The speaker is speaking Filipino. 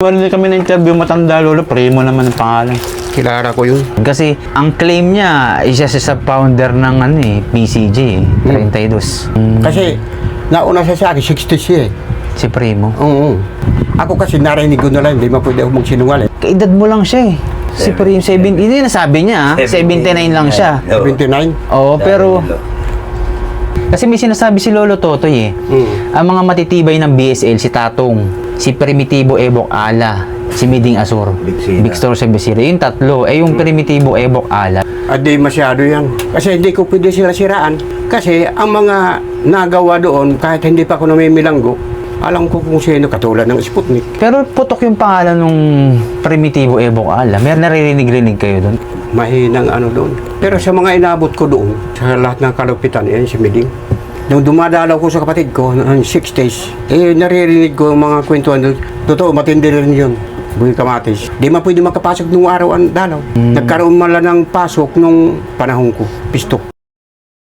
Wala din kami na interview matanda lolo, primo naman ang pangalan. Kilala ko yun. Kasi ang claim niya, isa siya sa founder ng ano eh, PCG eh, 32. Mm, Kasi, nauna siya sa akin, 60 siya eh. si Primo. Oo. Ako kasi narinig ko na lang, hindi ma pwede ako magsinungaling. Kaedad mo lang siya eh. Si Primo, 70, hindi nasabi niya, ah. 79 lang siya. 79? Oo, pero... Kasi may sinasabi si Lolo Totoy eh. Mm. Ang mga matitibay ng BSL, si Tatong, si Primitibo Ebok Ala, si Miding Asur, Bigsina. Bixtor Sebesira. Yung tatlo, eh yung Primitibo Ebok Ala. At di masyado yan. Kasi hindi ko pwede sila siraan. Kasi ang mga nagawa doon, kahit hindi pa ako namimilanggo, alam ko kung sino katulad ng Sputnik. Pero putok yung pangalan nung Primitibo Ebok Ala. Meron naririnig-rinig kayo doon. Mahinang ano doon. Pero sa mga inabot ko doon, sa lahat ng kalupitan, yan si Miding. Nung dumadalaw ko sa kapatid ko, noong 60s, eh naririnig ko ang mga kwentuhan doon. Totoo, matindi rin yun. Buhay kamatis. Di man pwede makapasok nung araw ang dalaw. Nagkaroon man lang ng pasok nung panahon ko. Pistok.